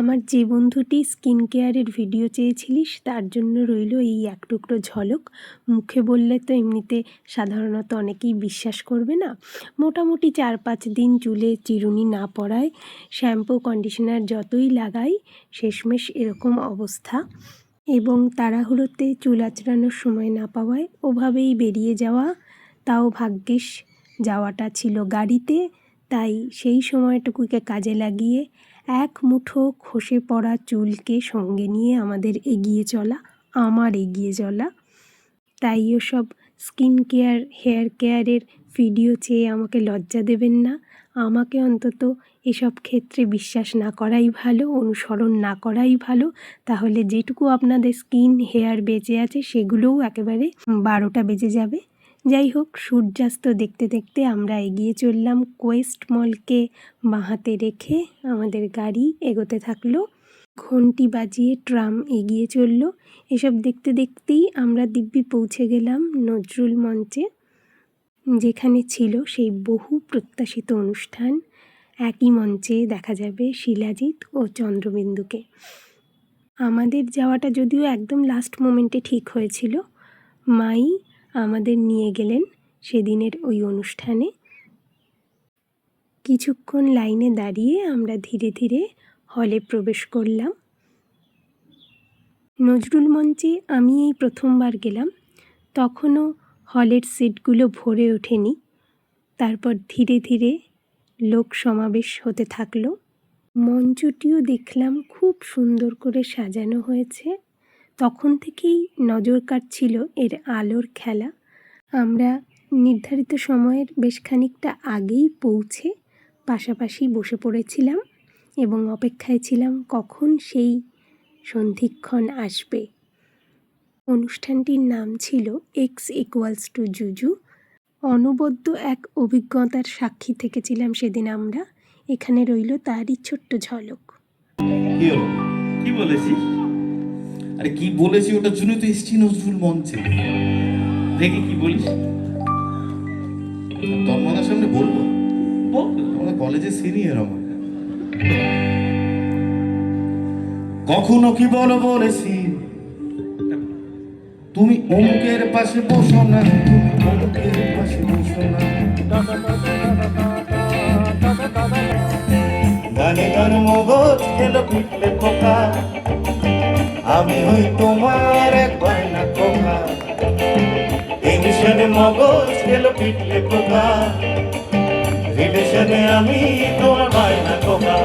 আমার যে বন্ধুটি স্কিন কেয়ারের ভিডিও চেয়েছিলিস, তার জন্য রইল এই এক টুকরো ঝলক। মুখে বললে তো এমনিতে সাধারণত অনেকেই বিশ্বাস করবে না। মোটামুটি চার পাঁচ দিন চুলে চিরুনি না পড়ায়, শ্যাম্পু, কন্ডিশনার যতই লাগাই, শেষমেশ এরকম অবস্থা। এবং তাড়াহুড়োতে চুল আঁচড়ানোর সময় না পাওয়ায় ওভাবেই বেরিয়ে যাওয়া, তাও ভাগ্যিস, যাওয়াটা ছিল গাড়িতে। তাই সেই সময়টুকুকে কাজে লাগিয়ে এক মুঠো খসে পড়া চুলকে সঙ্গে নিয়ে আমাদের এগিয়ে চলা, আমার এগিয়ে চলা। তাই ওসব স্কিন কেয়ার, হেয়ার কেয়ারের ভিডিও চেয়ে আমাকে লজ্জা দেবেন না। আমাকে অন্তত এসব ক্ষেত্রে বিশ্বাস না করাই ভালো, অনুসরণ না করাই ভালো। তাহলে যেটুকু আপনাদের স্কিন, হেয়ার বেঁচে আছে সেগুলোও একেবারে বারোটা বেজে যাবে। যাই হোক, সূর্যাস্ত দেখতে দেখতে আমরা এগিয়ে চললাম কোয়েস্ট মলকে বাঁহাতে রেখে আমাদের গাড়ি এগোতে থাকল। ঘন্টি বাজিয়ে ট্রাম এগিয়ে চলল। এসব দেখতে দেখতেই আমরা দিব্যি পৌঁছে গেলাম নজরুল মঞ্চে, যেখানে ছিল সেই বহু প্রত্যাশিত অনুষ্ঠান। একই মঞ্চে দেখা যাবে শিলাজিৎ ও চন্দ্রবিন্দুকে। আমাদের যাওয়াটা যদিও একদম লাস্ট মোমেন্টে ঠিক হয়েছিল। মাই আমাদের নিয়ে গেলেন সেদিনের ওই অনুষ্ঠানে। কিছুক্ষণ লাইনে দাঁড়িয়ে আমরা ধীরে ধীরে হলে প্রবেশ করলাম। নজরুল মঞ্চে আমি এই প্রথমবার গেলাম। তখনও হলের সিটগুলো ভরে ওঠেনি। তারপর ধীরে ধীরে লোক সমাবেশ হতে থাকল। মঞ্চটিও দেখলাম খুব সুন্দর করে সাজানো হয়েছে। তখন থেকেই নজর কাটছিল এর আলোর খেলা। আমরা নির্ধারিত সময়ের বেশ খানিকটা আগেই পৌঁছে পাশাপাশি বসে পড়েছিলাম এবং অপেক্ষায় ছিলাম কখন সেই সন্ধিক্ষণ আসবে। অনুষ্ঠানটির নাম ছিল এক্স ইকুয়ালস টু জুজু অনবদ্য এক অভিজ্ঞতার সাক্ষী থেকেছিলাম সেদিন আমরা। এখানে রইল তারই ছোট্ট ঝলক। কি বলেছিস? আরে কি বলেছি ওটার জন্যই তো এসছি নজরুল মঞ্চে। দেখি কি বলিস। তন্মদার সামনে বলব? বল আমরা কলেজে সিনিয়র আমার কখনো কি বলো বলেছি? তুমি অমুকের পাশে বসো না তুমি অমুকের পাশে বসো না। গানে গান মগজ খেল পিটলে পোকা আমি হই তোমার এক না কোকা টেনশনে মগজ গেল পিটলে কোথা? রিলেশনে আমি তোমার না কোকা